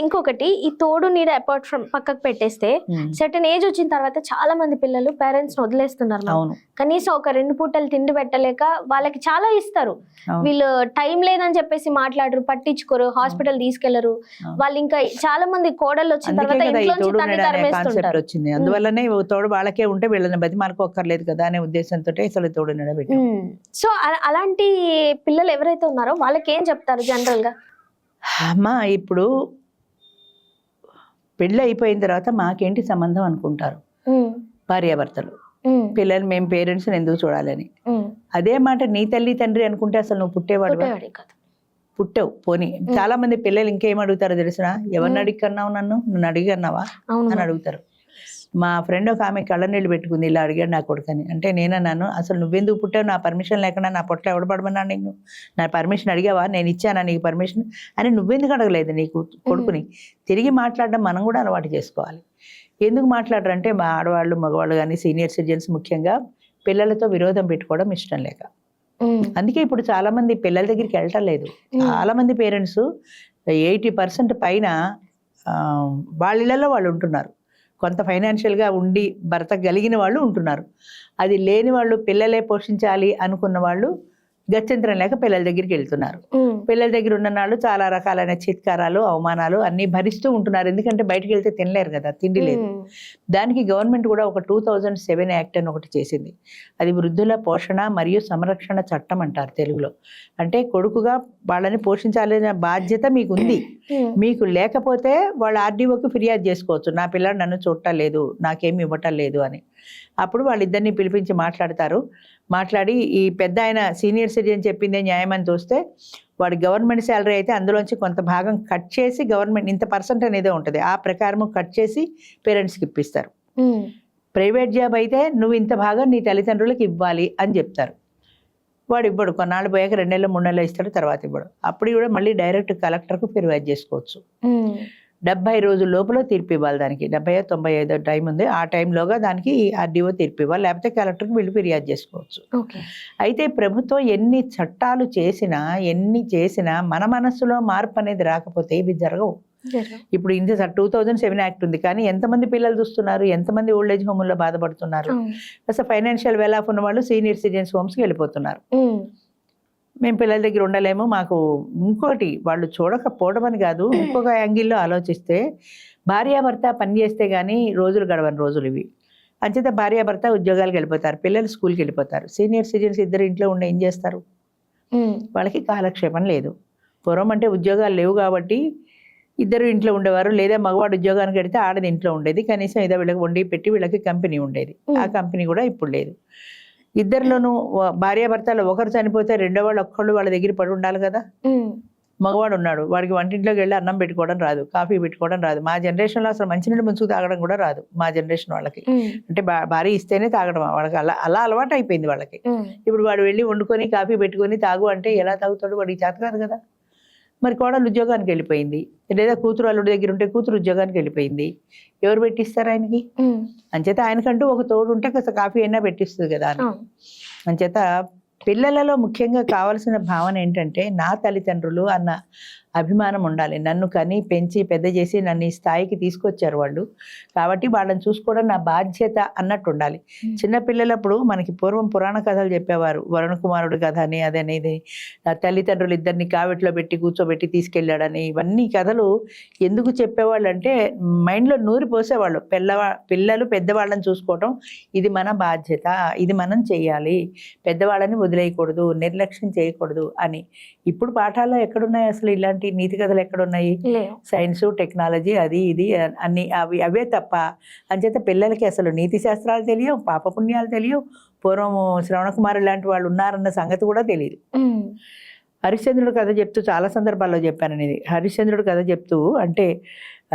ఇంకొకటి ఈ తోడు నీడ అపార్ట్ ఫ్రమ్ పక్కకు పెట్టేస్తే. సర్టన్ ఏజ్ వచ్చిన తర్వాత చాలా మంది పిల్లలు పేరెంట్స్ వదిలేస్తున్నారు కనీసం ఒక రెండు పూటలు తిండి పెట్టలేక వాళ్ళకి చాలా ఇస్తారు. వీళ్ళు టైం లేదని చెప్పేసి మాట్లాడరు పట్టించుకోరు హాస్పిటల్ తీసుకెళ్ళరు. వాళ్ళు ఇంకా చాలా మంది కోడలు వచ్చిన తర్వాత ఇంట్లో వచ్చింది. అందువల్లనే తోడు వాళ్ళకే ఉంటే వీళ్ళని బతి ఒక్కర్లేదు కదా అనే ఉద్దేశంతో అసలు తోడు సో అలాంటి పిల్లలు ఎవరైతే ఉన్నారో వాళ్ళకి ఏం చెప్తారు జనరల్గా? అమ్మా ఇప్పుడు పెళ్ళి అయిపోయిన తర్వాత మాకేంటి సంబంధం అనుకుంటారు? భార్యాభర్తలు. పిల్లలు మేము పేరెంట్స్ని ఎందుకు చూడాలని. అదే మాట నీ తల్లి తండ్రి అనుకుంటే అసలు నువ్వు పుట్టేవాడు పుట్టావు పోనీ. చాలా మంది పిల్లలు ఇంకేం అడుగుతారో తెలిసిన ఎవరిని అడిగి కన్నావు నన్ను? నన్ను అడిగి అన్నావా అని. అడుగుతారు. మా ఫ్రెండ్ ఒక ఆమె కళ్ళ నీళ్ళు పెట్టుకుంది ఇలా అడిగాడు నా కొడుకని. అంటే నేనన్నాను అసలు నువ్వెందుకు పుట్టావు? నా పర్మిషన్ లేకుండా నా పొట్ల ఎవడబడమన్నాను నేను నా పర్మిషన్ అడిగావా? నేను ఇచ్చానా నీకు పర్మిషన్ అని నువ్వెందుకు అడగలేదు నీకు కొడుకుని. తిరిగి మాట్లాడడం మనం కూడా అలవాటు చేసుకోవాలి. ఎందుకు మాట్లాడరంటే మా ఆడవాళ్ళు మగవాళ్ళు కానీ సీనియర్ సిటిజన్స్ ముఖ్యంగా పిల్లలతో విరోధం పెట్టుకోవడం ఇష్టం లేక. అందుకే ఇప్పుడు చాలా మంది పిల్లల దగ్గరికి వెళ్ళటం లేదు. చాలా మంది పేరెంట్స్ ఎయిటీ పర్సెంట్ పైన వాళ్ళ ఇళ్ళలో వాళ్ళు ఉంటున్నారు. కొంత ఫైనాన్షియల్గా ఉండి భర్త కలిగిన వాళ్ళు ఉంటున్నారు. అది లేని వాళ్ళు పిల్లలే పోషించాలి అనుకున్న వాళ్ళు గత్యంతరం లేక పిల్లల దగ్గరికి వెళ్తున్నారు. పిల్లల దగ్గర ఉన్న వాళ్ళు చాలా రకాలైన చిత్కారాలు అవమానాలు అన్నీ భరిస్తూ ఉంటున్నారు. ఎందుకంటే బయటికి వెళ్తే తినలేరు కదా తిండి లేదు. దానికి గవర్నమెంట్ కూడా ఒక టూ థౌజండ్ సెవెన్ యాక్ట్ అని ఒకటి చేసింది. అది వృద్ధుల పోషణ మరియు సంరక్షణ చట్టం అంటారు తెలుగులో. అంటే కొడుకుగా వాళ్ళని పోషించాలనే బాధ్యత మీకు ఉంది మీకు లేకపోతే వాళ్ళు ఆర్డీఓకి ఫిర్యాదు చేసుకోవచ్చు. నా పిల్లాడు నన్ను చూడటం లేదు నాకేమి ఇవ్వటం లేదు అని. అప్పుడు వాళ్ళిద్దరిని పిలిపించి మాట్లాడతారు. మాట్లాడి ఈ పెద్ద ఆయన సీనియర్ సిటిజన్ చెప్పిందే న్యాయం అని చూస్తే వాడి గవర్నమెంట్ శాలరీ అయితే అందులోంచి కొంత భాగం కట్ చేసి గవర్నమెంట్ ఇంత పర్సెంట్ అనేదే ఉంటుంది. ఆ ప్రకారం కట్ చేసి పేరెంట్స్కి ఇప్పిస్తారు. ప్రైవేట్ జాబ్ అయితే నువ్వు ఇంత భాగం నీ తల్లిదండ్రులకు ఇవ్వాలి అని చెప్తారు. వాడు ఇవ్వడు. కొన్నాళ్ళు పోయాక రెండు నెలలు మూడు నెలలు ఇస్తాడు తర్వాత ఇవ్వడు. అప్పుడు కూడా మళ్ళీ డైరెక్ట్ కలెక్టర్కు ఫిర్యాదు చేసుకోవచ్చు. డెబ్బై రోజుల లోపల తీర్పు ఇవ్వాలి దానికి. డెబ్బై తొంభై ఐదో టైం ఉంది. ఆ టైంలోగా దానికి ఆర్డీఓ తీర్పు ఇవ్వాలి. లేకపోతే కలెక్టర్కి వీళ్ళు ఫిర్యాదు చేసుకోవచ్చు. అయితే ప్రభుత్వం ఎన్ని చట్టాలు చేసినా ఎన్ని చేసినా మన మనస్సులో మార్పు అనేది రాకపోతే ఇవి జరగవు. ఇప్పుడు ఇంత టూ థౌజండ్ సెవెన్ యాక్ట్ ఉంది. కానీ ఎంతమంది పిల్లలు చూస్తున్నారు? ఎంతమంది ఓల్డ్ ఏజ్ హోమ్లో బాధపడుతున్నారు. అసలు ఫైనాన్షియల్ వెల్ ఆఫ్ ఉన్న వాళ్ళు సీనియర్ సిటిజన్స్ హోమ్స్కి వెళ్ళిపోతున్నారు మేము పిల్లల దగ్గర ఉండలేము. మాకు ఇంకోటి వాళ్ళు చూడకపోవడం అని కాదు. ఇంకొక యాంగిల్లో ఆలోచిస్తే భార్యాభర్త పని చేస్తే కానీ రోజులు గడవని రోజులు ఇవి. అంచేత భార్యాభర్త ఉద్యోగాలకు వెళ్ళిపోతారు పిల్లలు స్కూల్కి వెళ్ళిపోతారు. సీనియర్ సిటిజన్స్ ఇద్దరు ఇంట్లో ఉండి ఏం చేస్తారు? వాళ్ళకి కాలక్షేపం లేదు. పూర్వం అంటే ఉద్యోగాలు లేవు కాబట్టి ఇద్దరు ఇంట్లో ఉండేవారు. లేదా మగవాడు ఉద్యోగానికి వెడితే ఆడది ఇంట్లో ఉండేది. కనీసం ఏదో వీళ్ళకి వండి పెట్టి వీళ్ళకి కంపెనీ ఉండేది. ఆ కంపెనీ కూడా ఇప్పుడు లేదు. ఇద్దరిలోనూ భార్యాభర్తలు ఒకరు చనిపోతే రెండో వాళ్ళు ఒక్కళ్ళు వాళ్ళ దగ్గర పడి ఉండాలి కదా? మగవాడు ఉన్నాడు వాడికి వంటింట్లోకి వెళ్ళి అన్నం పెట్టుకోవడం రాదు కాఫీ పెట్టుకోవడం రాదు. మా జనరేషన్లో అసలు మంచినీళ్ళు ముంచుకు తాగడం కూడా రాదు మా జనరేషన్ వాళ్ళకి. అంటే భార్య ఇస్తేనే తాగడం వాళ్ళకి అలా అలా అలవాటు అయిపోయింది వాళ్ళకి ఇప్పుడు వాడు వెళ్ళి వండుకొని కాఫీ పెట్టుకొని తాగు అంటే ఎలా తాగుతాడు? వాడికి చేత కాదు కదా? మరి కోడలు ఉద్యోగానికి వెళ్ళిపోయింది. లేదా కూతురు అల్లుడి దగ్గర ఉంటే కూతురు ఉద్యోగానికి వెళ్ళిపోయింది. ఎవరు పెట్టిస్తారు ఆయనకి? అంచేత ఆయనకంటూ ఒక తోడు ఉంటే కాస్త కాఫీ అయినా పెట్టిస్తుంది కదా అని. అంచేత పిల్లలలో ముఖ్యంగా కావాల్సిన భావన ఏంటంటే నా తల్లిదండ్రులు అన్న అభిమానం ఉండాలి. నన్ను కని పెంచి పెద్ద చేసి నన్ను ఈ స్థాయికి తీసుకొచ్చారు వాళ్ళు. కాబట్టి వాళ్ళని చూసుకోవడం నా బాధ్యత అన్నట్టు ఉండాలి Hmm. చిన్న పిల్లలప్పుడు మనకి పూర్వం పురాణ కథలు చెప్పేవారు. వరుణ కుమారుడు కథ అని అదనేది ఆ తల్లిదండ్రులు ఇద్దరిని కావిట్లో పెట్టి కూర్చోబెట్టి తీసుకెళ్ళాడని ఇవన్నీ కథలు ఎందుకు చెప్పేవాళ్ళు అంటే మైండ్లో నూరి పోసేవాళ్ళు. పిల్లవా పిల్లలు పెద్దవాళ్ళని చూసుకోవటం ఇది మన బాధ్యత ఇది మనం చేయాలి పెద్దవాళ్ళని వదిలేయకూడదు నిర్లక్ష్యం చేయకూడదు అని. ఇప్పుడు పాఠాల్లో ఎక్కడున్నాయి అసలు ఇలాంటి నీతి కథలు ఎక్కడున్నాయి? సైన్స్ టెక్నాలజీ అది ఇది అన్ని అవి అవే తప్ప అంచేత పిల్లలకి అసలు నీతి శాస్త్రాలు తెలియవు పాపపుణ్యాలు తెలియవు పూర్వం శ్రవణ కుమార్ లాంటి వాళ్ళు ఉన్నారన్న సంగతి కూడా తెలియదు. హరిశ్చంద్రుడు కథ చెప్తూ చాలా సందర్భాల్లో చెప్పాను అనేది హరిశ్చంద్రుడు కథ చెప్తూ అంటే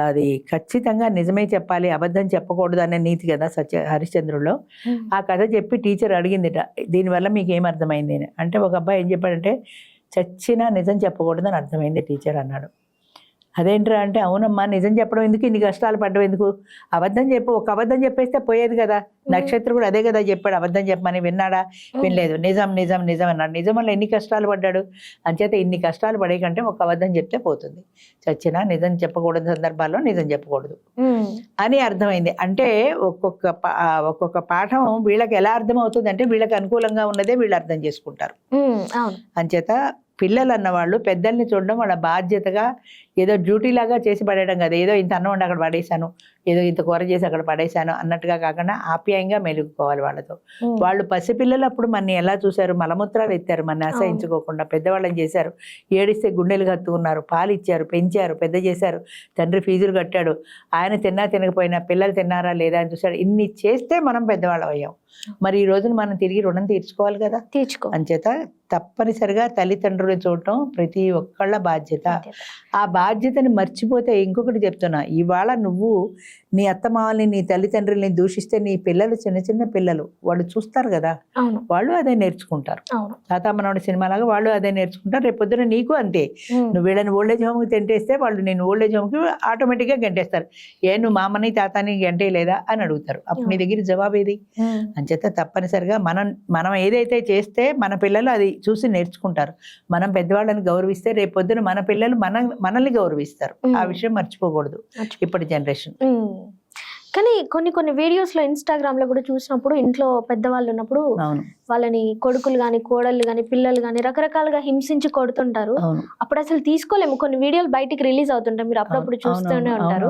అది ఖచ్చితంగా నిజమే చెప్పాలి అబద్ధం చెప్పకూడదు అనే నీతి కదా సత్య హరిశ్చంద్రుడిలో ఉమ్, ఆ కథ చెప్పి టీచర్ అడిగిందిట దీనివల్ల మీకు ఏం అర్థమైంది అని. అంటే ఒక అబ్బాయి ఏం చెప్పాడంటే చచ్చినా నిజం చెప్పకూడదని అర్థమైంది టీచర్ అన్నాడు. అదేంట్రా అంటే అవునమ్మా నిజం చెప్పడం ఎందుకు? ఇన్ని కష్టాలు పడ్డం ఎందుకు? అబద్ధం చెప్పు ఒక అబద్ధం చెప్పేస్తే పోయేది కదా. నక్షత్రం కూడా అదే కదా చెప్పాడు అబద్ధం చెప్పమని విన్నాడా? వినలేదు. నిజం నిజం నిజం అన్నాడు. నిజం వల్ల ఎన్ని కష్టాలు పడ్డాడు? అంచేత ఇన్ని కష్టాలు పడే కంటే ఒక అబద్ధం చెప్తే పోతుంది. చచ్చినా నిజం చెప్పకూడని సందర్భాల్లో నిజం చెప్పకూడదు. అని అర్థమైంది. అంటే ఒక్కొక్క ఒక్కొక్క పాఠం వీళ్ళకి ఎలా అర్థం అవుతుంది అంటే వీళ్ళకి అనుకూలంగా ఉన్నదే వీళ్ళు అర్థం చేసుకుంటారు. అంచేత పిల్లలు అన్నవాళ్ళు పెద్దల్ని చూడడం వాళ్ళ బాధ్యతగా ఏదో డ్యూటీ లాగా చేసి పడేయడం కదా. ఏదో ఇంత అన్నం వండి అక్కడ పడేశాను ఏదో ఇంత కూర చేసి అక్కడ పడేశాను అన్నట్టుగా కాకుండా ఆప్యాయంగా మెలుగుకోవాలి వాళ్ళతో. వాళ్ళు పసిపిల్లలు అప్పుడు మన ఎలా చూశారు? మలమూత్రాలు ఎత్తారు మన అసహించుకోకుండా. పెద్దవాళ్ళని చేశారు. ఏడిస్తే గుండెలు కత్తుకున్నారు. పాలు ఇచ్చారు పెంచారు పెద్ద చేశారు. తండ్రి ఫీజులు కట్టాడు. ఆయన తిన్నా తినకపోయినా పిల్లలు తిన్నారా లేదా అని చూశాడు. ఇన్ని చేస్తే మనం పెద్దవాళ్ళం అయ్యాం. మరి ఈ రోజున మనం తిరిగి రుణం తీర్చుకోవాలి కదా? తీర్చుకో. అంచేత తప్పనిసరిగా తల్లిదండ్రులు చూడటం ప్రతి ఒక్కళ్ళ బాధ్యత. ఆ బాధ్యతని మర్చిపోతే ఇంకొకటి చెప్తున్నా. ఇవాళ నువ్వు నీ అత్తమామల్ని నీ తల్లిదండ్రుల్ని దూషిస్తే నీ పిల్లలు చిన్న చిన్న పిల్లలు. వాళ్ళు చూస్తారు కదా. వాళ్ళు అదే నేర్చుకుంటారు. అవును. తాతామనోడి సినిమాలాగా వాళ్ళు అదే నేర్చుకుంటారు. రేపు పొద్దున నీకు అంతే. నువ్వు వీళ్ళని ఓల్డేజ్ హోమ్కి తింటేస్తే వాళ్ళు నేను ఓల్డేజ్ హోమ్కి ఆటోమేటిక్గా గంటేస్తారు. ఏ నువ్వు మా అమ్మని తాతాని గంటేయలేదా అని అడుగుతారు. అప్పుడు నీ దగ్గర జవాబు ఏది? అంచేత తప్పనిసరిగా మనం మనం ఏదైతే చేస్తే మన పిల్లలు అది చూసి నేర్చుకుంటారు. మనం పెద్దవాళ్ళని గౌరవిస్తే రేపు పొద్దున మన పిల్లలు మన మనల్ని గౌరవిస్తారు. ఆ. విషయం మర్చిపోకూడదు మర్చిపో- ఇప్పటి జనరేషన్. కానీ కొన్ని కొన్ని వీడియోస్లో ఇన్స్టాగ్రామ్లో కూడా చూసినప్పుడు ఇంట్లో పెద్దవాళ్ళు ఉన్నప్పుడు వాళ్ళని కొడుకులు గాని కోడళ్ళు గాని పిల్లలు గాని రకరకాలుగా హింసించి కొడుతుంటారు. అప్పుడు అసలు తీసుకోలేము. కొన్ని వీడియోలు బయటికి రిలీజ్ అవుతుంటాయి. మీరు అప్పుడప్పుడు చూస్తూనే ఉంటారు.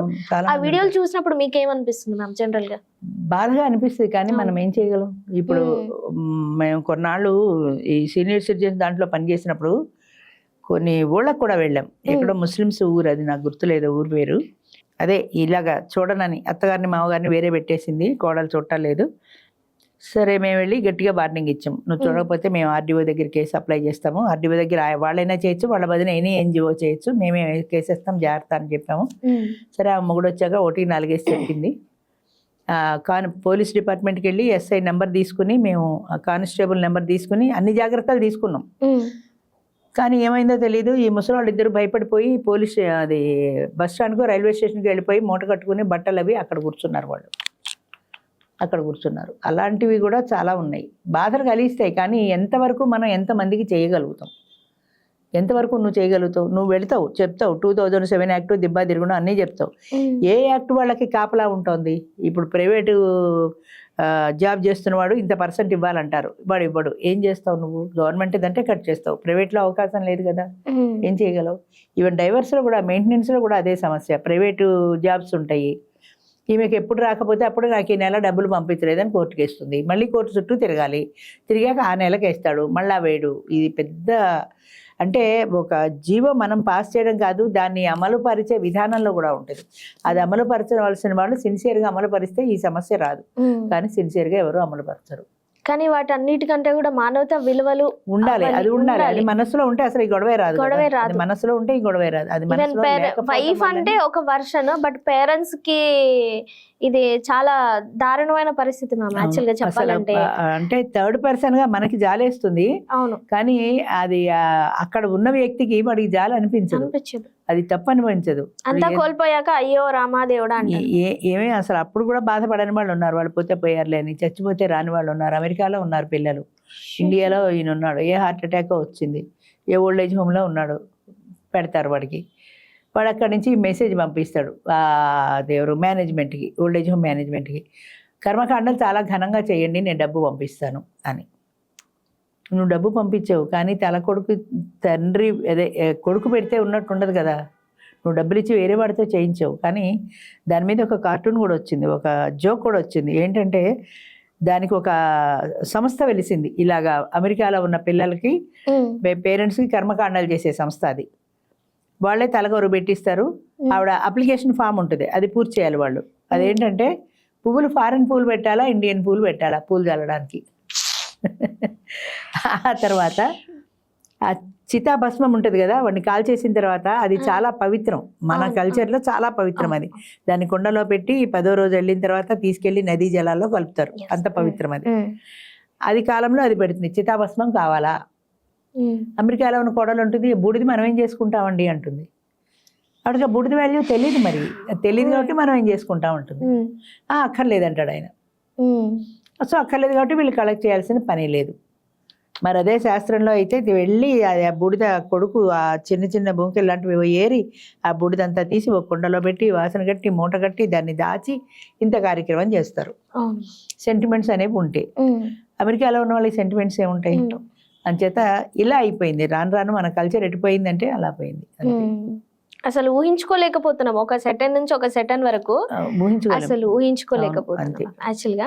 ఆ వీడియోలు. చూసినప్పుడు మీకు ఏమనిపిస్తుంది మ్యామ్ జనరల్గా బాధగా అనిపిస్తుంది కానీ మనం ఏం చేయగలం? ఇప్పుడు మేము కొన్నాళ్ళు ఈ సీనియర్ సిటిజన్స్ దాంట్లో పనిచేసినప్పుడు కొన్ని ఊళ్ళకు కూడా వెళ్ళాం. ఎక్కడో ముస్లిమ్స్ ఊరు అది నాకు గుర్తులేదు ఊరు పేరు అదే ఇలాగా చూడనని అత్తగారిని మామగారిని వేరే పెట్టేసింది కోడలు చూడలేదు సరే మేము వెళ్ళి గట్టిగా వార్నింగ్ ఇచ్చాం. నువ్వు. చూడకపోతే మేము ఆర్డీఓ దగ్గర కేసు అప్లై చేస్తాము. ఆర్డీఓ దగ్గర వాళ్ళైనా చేయొచ్చు వాళ్ళ బదిన ఎనీ ఎన్జిఓ చేయొచ్చు. మేమే కేసు ఇస్తాం జాగ్రత్త అని చెప్పాము. సరే ఆ మొగుడు వచ్చాక ఒకటి నాలుగేసి చెప్పింది. కాన్ పోలీస్ డిపార్ట్మెంట్కి వెళ్ళి ఎస్ఐ నెంబర్ తీసుకుని మేము కానిస్టేబుల్ నెంబర్ తీసుకుని అన్ని జాగ్రత్తలు తీసుకున్నాం. కానీ ఏమైందో తెలియదు ఈ ముసలి ఇద్దరు భయపడిపోయి పోలీస్ అది బస్ స్టాండ్కు రైల్వే స్టేషన్కి వెళ్ళిపోయి మూట కట్టుకుని బట్టలు అవి అక్కడ కూర్చున్నారు వాళ్ళు. అక్కడ కూర్చున్నారు. అలాంటివి కూడా చాలా ఉన్నాయి. బాధలు కలిగిస్తాయి కానీ ఎంతవరకు మనం ఎంతమందికి చేయగలుగుతాం? ఎంతవరకు నువ్వు చేయగలుగుతావు? నువ్వు వెళ్తావు చెప్తావు. టూ థౌజండ్ సెవెన్ యాక్ట్ దిబ్బా తిరుగుడు అన్నీ చెప్తావు. ఏ యాక్ట్ వాళ్ళకి కాపలా ఉంటుంది? ఇప్పుడు ప్రైవేటు జాబ్ చేస్తున్నవాడు ఇంత పర్సెంట్ ఇవ్వాలంటారు. వాడు ఇవ్వడు. ఏం చేస్తావు నువ్వు? గవర్నమెంట్ ఇదంటే కట్ చేస్తావు. ప్రైవేట్లో అవకాశం లేదు కదా. ఏం చేయగలవు? ఈవెన్ డైవర్స్లో కూడా మెయింటెనెన్స్లో కూడా అదే సమస్య. ప్రైవేటు జాబ్స్ ఉంటాయి. ఈమెకి ఎప్పుడు రాకపోతే అప్పుడు నాకు ఈ నెల డబ్బులు పంపించలేదని కోర్టుకి వేస్తుంది. మళ్ళీ కోర్టు చుట్టూ తిరగాలి. తిరిగాక ఆ నెలకి వేస్తాడు. మళ్ళా వేడు ఇది పెద్ద అంటే ఒక జీవో మనం పాస్ చేయడం కాదు దాన్ని అమలు పరిచే విధానంలో కూడా ఉంటుంది. అది అమలు పరచవలసిన వాళ్ళు సిన్సియర్గా అమలు పరిస్తే ఈ సమస్య రాదు. కానీ సిన్సియర్గా ఎవరు అమలు పరచరు కానీ వాటి అన్నిటికంటే కూడా మానవత విలువలు ఉండాలి అది ఉండాలి అది. మనసులో ఉంటే అసలు ఈ గొడవే రాదు. గొడవే రాదు. మనసులో ఉంటే ఈ గొడవే రాదు. అది వైఫ్ అంటే ఒక వర్షన్ బట్ పేరెంట్స్కి ఇది చాలా దారుణమైన పరిస్థితి మ్యామ్ యాక్చువల్గా చెప్పాలంటే. అంటే థర్డ్ పర్సన్గా మనకి జాలేస్తుంది. అవును. కానీ అది అక్కడ ఉన్న వ్యక్తికి వాడికి జాలి అనిపించదు. అనిపించదు. అది తప్పు అనిపించదు. అంతా కోల్పోయాక అయ్యో రామాదేవుడా ఏమీ అసలు అప్పుడు కూడా బాధపడని వాళ్ళు ఉన్నారు. వాళ్ళు పోతే పోయారులే అని చచ్చిపోతే రాని వాళ్ళు ఉన్నారు. అమెరికాలో ఉన్నారు పిల్లలు. ఇండియాలో ఈయన ఉన్నాడు ఏ హార్ట్ అటాక్ వచ్చింది. ఏ ఓల్డ్ ఏజ్ హోమ్లో ఉన్నాడు. పెడతారు వాడికి. వాడు అక్కడి నుంచి మెసేజ్ పంపిస్తాడు. దేవుడు మేనేజ్మెంట్కి ఓల్డ్ ఏజ్ హోమ్ మేనేజ్మెంట్కి. కర్మకాండలు చాలా ఘనంగా చేయండి నేను డబ్బు పంపిస్తాను అని. నువ్వు డబ్బు పంపించావు కానీ తల కొడుకు తండ్రి అదే కొడుకు పెడితే ఉన్నట్టు ఉండదు కదా. నువ్వు డబ్బులు ఇచ్చి వేరే వాడితో చేయించావు. కానీ దాని మీద ఒక కార్టూన్ కూడా వచ్చింది. ఒక జోక్ కూడా వచ్చింది. ఏంటంటే దానికి ఒక సంస్థ వెలిసింది. ఇలాగా అమెరికాలో ఉన్న పిల్లలకి పేరెంట్స్కి కర్మకాండాలు చేసే సంస్థ అది. వాళ్ళే తలగొరు పెట్టిస్తారు. ఆవిడ అప్లికేషన్ ఫామ్ ఉంటుంది. అది పూర్తి చేయాలి వాళ్ళు. అదేంటంటే పువ్వులు ఫారెన్ పూలు పెట్టాలా ఇండియన్ పూలు పెట్టాలా పూలు చల్లడానికి? ఆ తర్వాత ఆ చితాభస్మం ఉంటుంది కదా వాడిని కాల్ చేసిన తర్వాత అది చాలా పవిత్రం. మన కల్చర్లో చాలా పవిత్రం అది. దాన్ని కుండలో పెట్టి పదో రోజు వెళ్ళిన తర్వాత తీసుకెళ్ళి నదీ జలాల్లో కలుపుతారు. అంత పవిత్రం అది. అది కాలంలో అది పెడుతుంది. చితాభస్మం కావాలా? అమెరికాలో ఉన్న కోడలు ఉంటుంది బూడిది మనం ఏం చేసుకుంటామండి? అంటుంది. ఆ బూడిద వాల్యూ తెలియదు మరి. తెలియదు కాబట్టి మనం ఏం చేసుకుంటా? ఉంటుంది ఉమ్, "ఆ, అక్కర్లేదంటాడు ఆయన. సో అక్కర్లేదు కాబట్టి వీళ్ళు కలెక్ట్ చేయాల్సిన పని లేదు. మరి అదే శాస్త్రంలో అయితే వెళ్ళి అది ఆ బూడిద కొడుకు ఆ చిన్న చిన్న బొంకెలు లాంటివి ఏరి ఆ బూడిదంతా తీసి ఒక కుండలో పెట్టి వాసన కట్టి మూట కట్టి దాన్ని దాచి ఇంత కార్యక్రమం చేస్తారు. సెంటిమెంట్స్ అనేవి ఉంటాయి. అమెరికాలో ఉన్న వాళ్ళకి సెంటిమెంట్స్ ఏముంటాయి. అంచేత ఇలా అయిపోయింది. రాను రాను మన కల్చర్ ఎటుపోయిందంటే అలా పోయింది. అసలు ఊహించుకోలేకపోతున్నాం. ఒక సెటన్ నుంచి ఒక సెటన్ వరకు. అసలు ఊహించుకోలేకపోతున్నాం. అంతే. యాక్చువల్గా